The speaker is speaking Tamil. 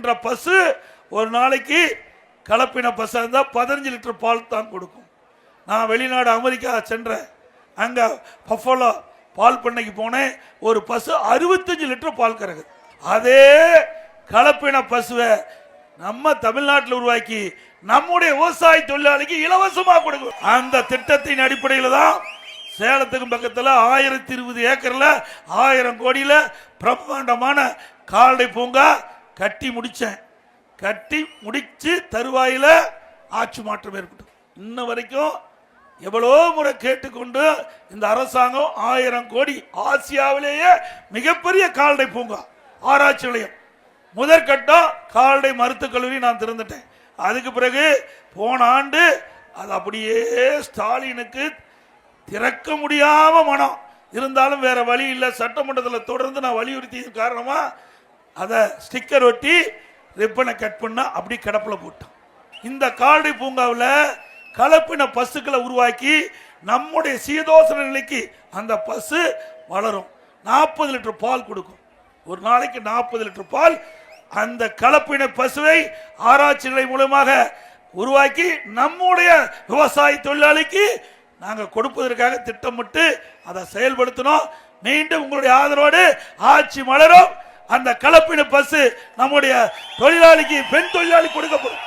கறக்கின்ற பசு ஒரு நாளைக்கு கலப்பின பசு இருந்தால் பதினஞ்சு லிட்டர் பால் தான் கொடுக்கும். நான் வெளிநாடு அமெரிக்கா சென்றேன். அங்கே பஃபலோ பால் பண்ணைக்கு போனேன். ஒரு பசு அறுபத்தஞ்சு லிட்டர் பால் கறக்குது. அதே கலப்பின பசுவை நம்ம தமிழ்நாட்டில் உருவாக்கி நம்முடைய விவசாய தொழிலாளிக்கு இலவசமாக கொடுக்கும். அந்த திட்டத்தின் அடிப்படையில் தான் சேலத்துக்கு பக்கத்தில் ஆயிரத்தி இருபது ஏக்கரில் ஆயிரம் கோடியில் பிரம்மாண்டமான கால்நடை பூங்கா கட்டி முடித்தேன் கட்டி முடித்து தருவாயில் ஆட்சி மாற்றம் ஏற்பட்டது. இன்ன வரைக்கும் எவ்வளோ முறை கேட்டுக்கொண்டு இந்த அரசாங்கம் ஆயிரம் கோடி ஆசியாவிலேயே மிகப்பெரிய கால்நடை பூங்கா ஆராய்ச்சி நிலையம். முதற்கட்டம் கால்நடை மருத்துவக் கல்லூரி நான் திறந்துட்டேன். அதுக்கு பிறகு போன ஆண்டு அது அப்படியே ஸ்டாலினுக்கு திறக்க முடியாம மனம். இருந்தாலும் வேற வழி இல்லை. சட்டமன்றத்தில் தொடர்ந்து நான் வலியுறுத்தியது காரணமாக அதை ஸ்டிக்கர் ஒட்டி ரிப்பனை கட் பண்ணால் அப்படி கிடப்பில் போட்டோம் இந்த கால்நடை பூங்காவில் கலப்பின பசுக்களை உருவாக்கி நம்முடைய சீதோசன நிலைக்கு அந்த பசு வளரும். நாற்பது லிட்டர் பால் கொடுக்கும். ஒரு நாளைக்கு நாற்பது லிட்டர் பால் அந்த கலப்பின பசுவை ஆராய்ச்சி நிலை மூலமாக உருவாக்கி நம்முடைய விவசாய தொழிலாளிக்கு நாங்கள் கொடுப்பதற்காக திட்டமிட்டு அதை செயல்படுத்தினோம். மீண்டும் உங்களுடைய ஆதரவோடு ஆட்சி மலரும். அந்த கலப்பின பஸ் நம்முடைய தொழிலாளிக்கு பெண் தொழிலாளி கொடுக்கப்படும்.